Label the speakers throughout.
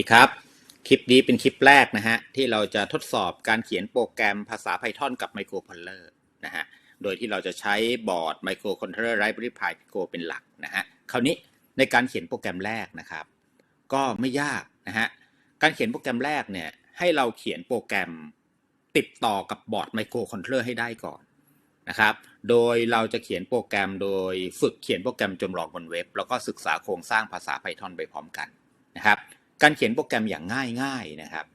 Speaker 1: ดีครับ คลิปนี้เป็นคลิปแรกนะฮะ ที่เราจะทดสอบการเขียนโปรแกรมภาษา Python กับ Microcontroller นะฮะ โดยที่เราจะใช้บอร์ด Microcontroller Library Pi Pico เป็นหลักนะฮะ คราวนี้ในการเขียนโปรแกรมแรกนะครับ ก็ไม่ยากนะฮะ การเขียนโปรแกรมแรกเนี่ย ให้เราเขียนโปรแกรมติดต่อกับบอร์ด Microcontroller ให้ได้ก่อนนะครับ โดยเราจะเขียนโปรแกรมโดยฝึกเขียนโปรแกรมจำลองบนเว็บ แล้วก็ศึกษาโครงสร้างภาษา Python ไปพร้อมกันนะครับ การเขียนโปรแกรมอย่างง่ายๆนะครับ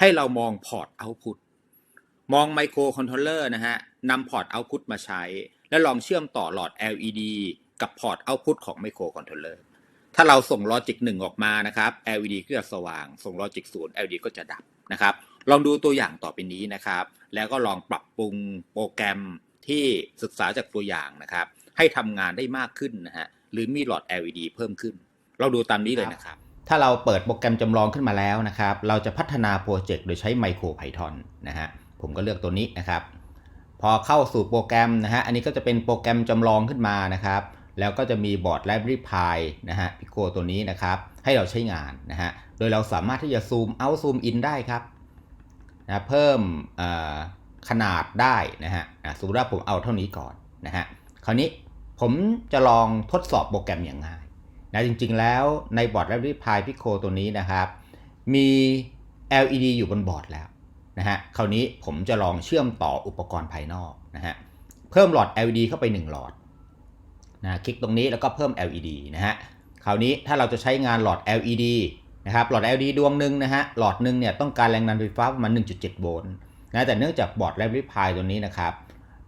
Speaker 1: ให้เรามองพอร์ตเอาพุตมองไมโครคอนโทรลเลอร์นะฮะนำพอร์ตเอาพุตมาใช้ แล้วลองเชื่อมต่อหลอด LED กับพอร์ตเอาพุตของไมโครคอนโทรลเลอร์ถ้าเราส่งลอจิก1ออกมานะครับ LED ก็จะสว่าง ส่งลอจิก0 LED ก็จะดับนะครับ ลองดูตัวอย่างต่อไปนี้นะครับ แล้วก็ลองปรับปรุงโปรแกรมที่ศึกษาจากตัวอย่างนะครับ ให้ทำงานได้มากขึ้นนะฮะ หรือมีหลอด LED เพิ่มขึ้น เราดูตามนี้เลยนะครับ ถ้าเราเปิดโปรแกรมจำลองขึ้นมาแล้วนะครับ เราจะพัฒนาโปรเจกต์โดยใช้ Micro Python นะฮะ ผมก็เลือกตัวนี้นะครับ พอเข้าสู่โปรแกรมนะฮะ อันนี้ก็จะเป็นโปรแกรมจำลองขึ้นมานะครับ แล้วก็จะมีบอร์ด Library Pi นะฮะ Pico ตัวนี้นะครับ ให้เราใช้งานนะฮะ โดยเราสามารถที่จะซูมเอาซูมอินได้ครับนะเพิ่มขนาดได้นะฮะสมมติว่าผมเอาเท่านี้ก่อนนะฮะ คราวนี้ผมจะลองทดสอบโปรแกรมอย่างง่าย นะจริงๆแล้วในบอร์ด Raspberry Pi Pico ตัวนี้นะครับ มี LED อยู่บนบอร์ดแล้วนะฮะคราวนี้ผมจะลองเชื่อมต่ออุปกรณ์ภายนอกนะฮะเพิ่มหลอด LED เข้าไป 1 หลอดนะคลิกตรงนี้แล้วก็เพิ่ม LED นะฮะคราวนี้ถ้าเราจะใช้งานหลอด LED นะครับหลอด LED ดวงหนึ่งนะฮะหลอดหนึ่งเนี่ยต้องการแรงดันไฟฟ้าประมาณ 1.7 โวลต์นะแต่เนื่องจากบอร์ด Raspberry Pi ตัวนี้นะครับ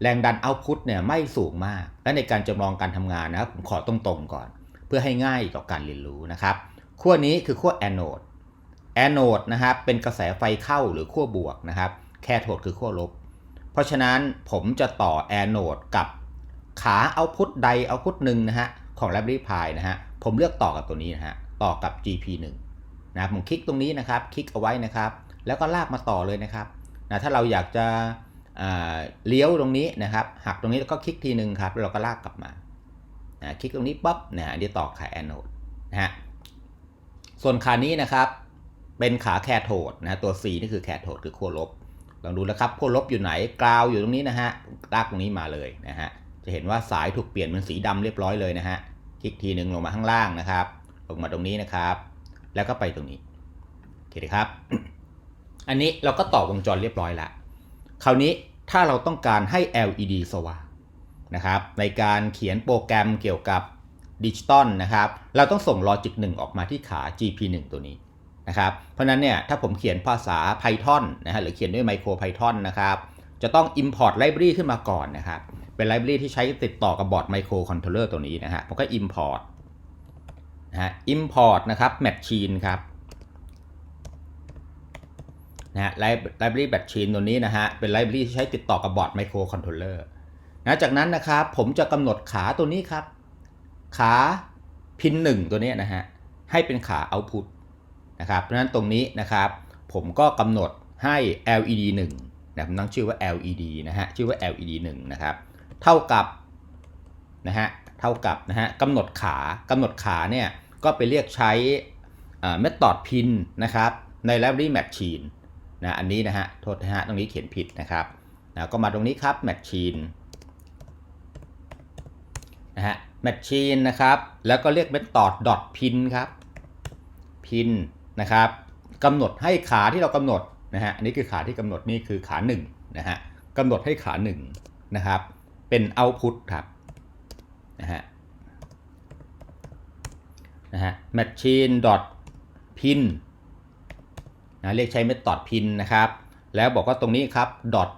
Speaker 1: แรงดันเอาพุตเนี่ยไม่สูงมาก และในการจำลองการทำงานนะครับผมขอตรงๆก่อน เพื่อให้ง่ายต่อการเรียนรู้นะครับขั้วนี้คือขั้วแอนโอดแอนโอดนะครับเป็นกระแสไฟเข้าหรือขั้วบวกนะครับแคโทดคือขั้วลบ เพราะฉะนั้นผมจะต่อแอนโอดกับขาเอาพุตใดเอาพุตหนึ่งนะฮะของ Raspberry Pi นะฮะผมเลือกต่อกับตัวนี้นะฮะต่อกับ GP1 นะผมคลิกตรงนี้นะครับ คลิกเอาไว้นะครับ แล้วก็ลากมาต่อเลยนะครับนะถ้าเราอยากจะเลี้ยวตรงนี้นะครับ หักตรงนี้แล้วก็คลิกทีหนึ่งครับแล้วเราก็ลากกลับมา นะคลิกตรงนี้ปั๊บนะอันนี้ต่อขาแอนโอดนะฮะส่วนขานี้นะครับ เป็นขาแคโทดนะตัว C นี่คือแคโทดคือขั้วลบลองดูนะครับขั้วลบอยู่ไหนกราวอยู่ตรงนี้นะฮะลากตรงนี้มาเลยนะฮะจะเห็นว่าสายถูกเปลี่ยนเป็นสีดำเรียบร้อยเลยนะฮะคลิกทีหนึ่งลงมาข้างล่างนะครับ ลงมาตรงนี้นะครับ แล้วก็ไปตรงนี้โอเคครับ อันนี้เราก็ต่อวงจรเรียบร้อยล้วคราวนี้ถ้าเราต้องการให้ LED สว่าง นะครับในการเขียนโปรแกรมเกี่ยวกับดิจิตอลนะครับเราต้องส่งลอจิก1ออกมาที่ขา GP1 ตัวนี้นะครับเพราะนั้นเนี่ยถ้าผมเขียนภาษา Python นะฮะหรือเขียนด้วย Micro Python นะครับจะต้อง Import Library ขึ้นมาก่อนนะครับเป็น Library ที่ใช้ติดต่อกับบอร์ด Micro Controller ตัวนี้นะฮะผมก็ Import นะฮะ Import นะครับ Machine ครับนะฮะ Library Machine ตัวนี้นะฮะเป็น Library ที่ใช้ติดต่อกับบอร์ด Micro Controller นะจากนั้นนะครับผมจะกำหนดขาตัวนี้ครับ ขาพินหนึ่งตัวนี้นะฮะให้เป็นขา output นะครับเพราะฉะนั้นตรงนี้นะครับ ผมก็กำหนดให้ LED 1นะผมตั้งชื่อว่า LED นะฮะชื่อว่า LED 1นะครับเท่ากับนะฮะเท่ากับนะฮะกำหนดขากำหนดขาเนี่ยก็ไปเรียกใช้ method pin นะครับใน library machine นะอันนี้นะฮะโทษนะฮะตรงนี้เขียนผิดนะครับนะก็มาตรงนี้ครับ machine นะฮะ machine นะครับ แล้วก็เรียก method dot pin ครับ pin นะครับกำหนดให้ขาที่เรากำหนดนะฮะ อันนี้คือขาที่กำหนดนี่คือขา1นะฮะกำหนดให้ขา1นะครับ เป็น output ครับนะฮะนะฮะ machine dot pin นะเรียกใช้ method pin นะครับ แล้วบอกว่าตรงนี้ครับ dot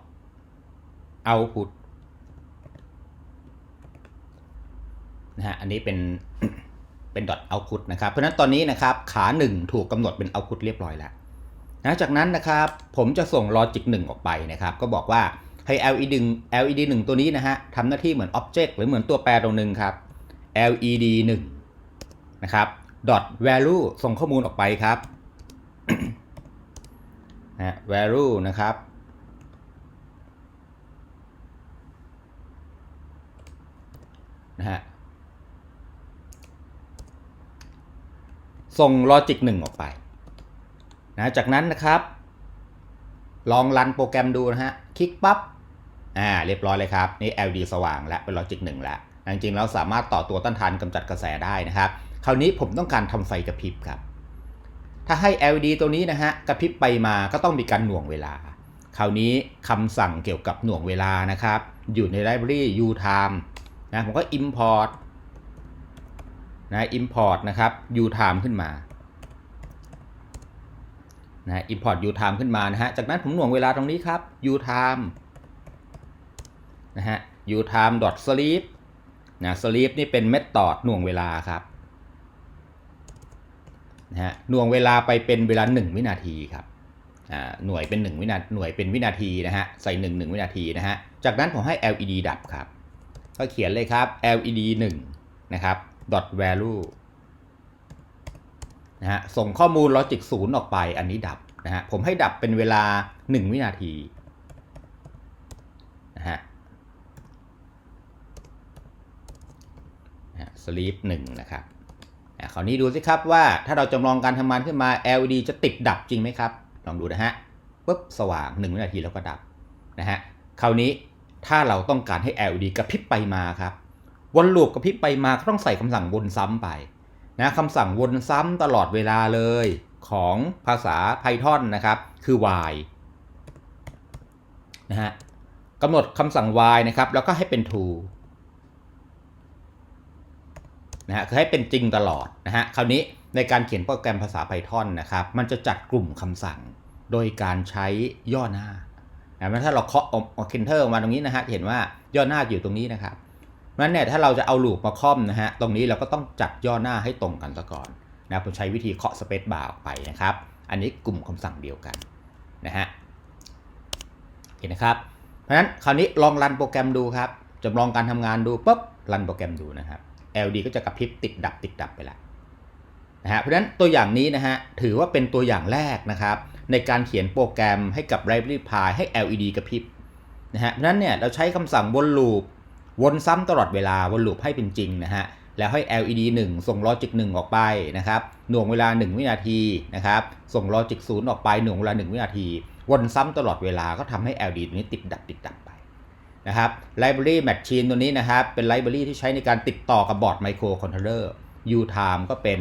Speaker 1: output นะฮะอันนี้เป็นเป็น dot output นะครับ เพราะนั้นตอนนี้นะครับขา 1 ถูกกำหนดเป็น output เรียบร้อยแล้วนะจากนั้นนะครับผมจะส่ง logic 1ออกไปนะครับ ก็บอกว่าให้ LED 1 LED 1 ตัวนี้นะฮะทำหน้าที่เหมือน object หรือเหมือนตัวแปรตรงหนึ่งครับ LED 1นะครับ dot value ส่งข้อมูลออกไปครับนะ value นะครับ นะฮะ ส่ง logic 1ออกไปนะจากนั้นนะครับ ลองรันโปรแกรมดูนะฮะ คลิกปั๊บอ่าเรียบร้อยเลยครับ นี่ LED สว่างแล้วเป็นลอจิกหนึ่งแล้วจริงๆเราสามารถต่อตัวต้านทานกำจัดกระแสได้นะครับ คราวนี้ผมต้องการทำไฟกระพริบครับ ถ้าให้ LED ตัวนี้นะฮะกระพริบไปมาก็ต้องมีการหน่วงเวลา คราวนี้คำสั่งเกี่ยวกับหน่วงเวลานะครับ อยู่ในไลบรารี utime นะผมก็ import นะ import นะครับ utime ขึ้นมานะ import utime ขึ้นมานะฮะ จากนั้นผมหน่วงเวลาตรงนี้ครับ utime นะฮะ utime sleep นะ sleep นี่เป็นเมธอดหน่วงเวลาครับนะฮะหน่วงเวลาไปเป็นเวลา 1 วินาทีครับหน่วยเป็น 1 วินาหน่วยเป็นวินาทีนะฮะใส่ 1 1 วินาทีนะฮะจากนั้นผมให้ LED ดับครับ ก็เขียนเลยครับ LED 1นะครับ value นะฮะส่งข้อมูล logic 0 ออกไปอันนี้ดับนะฮะผมให้ดับเป็นเวลา 1 วินาทีนะฮะ sleep 1นะครับอะคราวนี้ดูสิครับว่าถ้าเราจำลองการทำงานขึ้นมา LED จะติดดับจริงไหมครับ ลองดูนะฮะปุ๊บสว่าง 1 วินาทีแล้วก็ดับนะฮะคราวนี้ถ้าเราต้องการให้ LED กระพริบไปมาครับ วนลูปกระพริบไปมาก็ต้องใส่คำสั่งวนซ้ำไปนะคำสั่งวนซ้ำตลอดเวลาเลยของภาษา Python นะครับ คือ while นะฮะกำหนดคำสั่ง while นะครับ แล้วก็ให้เป็น true นะฮะคือให้เป็นจริงตลอดนะฮะคราวนี้ในการเขียนโปรแกรมภาษา Python นะครับ มันจะจัดกลุ่มคำสั่งโดยการใช้ย่อหน้านะถ้าเราเคาะออกเคนเทอร์อกมาตรงนี้นะฮะเห็นว่าย่อหน้าอยู่ตรงนี้นะครับ นั้นเนี่ยถ้าเราจะเอาลูปมาค่อมนะฮะตรงนี้เราก็ต้องจัดย่อหน้าให้ตรงกันซะก่อนนะผมใช้วิธีเคาะสเปซบาร์ออกไปนะครับ อันนี้กลุ่มคำสั่งเดียวกันนะฮะเห็นนะครับ เพราะฉะนั้นคราวนี้ลองรันโปรแกรมดูครับจำลองการทำงานดูปุ๊บรันโปรแกรมดูนะครับ LED ก็จะกระพริบติดดับติดดับไปล้วนะฮะเพราะฉะนั้นตัวอย่างนี้นะฮะถือว่าเป็นตัวอย่างแรกนะครับ ในการเขียนโปรแกรมให้กับ Raspberry Pi ให้ LED กระพริบนะฮะเพราะฉะนั้นเนี่ยเราใช้คำสั่งวนลูป วนซ้ำตลอดเวลาวนลูปให้เป็นจริงนะฮะแล้วให้ LED 1 ส่ง logic 1ออกไปนะครับหน่วงเวลา 1 วินาทีนะครับส่ง logic 0ออกไปหน่วงเวลา 1 วินาที วนซ้ำตลอดเวลาก็ทำให้ LED ตัวนี้ติดดับติดดับไปนะครับ Library Machine ตัวนี้นะครับเป็นไลบรารีที่ใช้ในการติดต่อกับบอร์ดไมโครคอนโทรลเลอร์ Utime ก็เป็น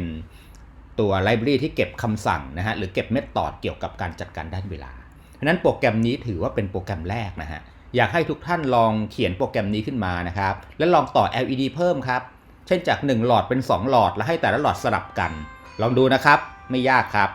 Speaker 1: ตัวไลบรารีที่เก็บคำสั่งนะฮะหรือเก็บเมธอดเกี่ยวกับการจัดการด้านเวลาเพราะนั้นโปรแกรมนี้ถือว่าเป็นโปรแกรมแรกนะฮะ อยากให้ทุกท่านลองเขียนโปรแกรมนี้ขึ้นมานะครับ และลองต่อ LED เพิ่มครับ เช่นจาก 1 หลอดเป็น 2 หลอด แล้วให้แต่ละหลอดสลับกัน ลองดูนะครับ ไม่ยากครับ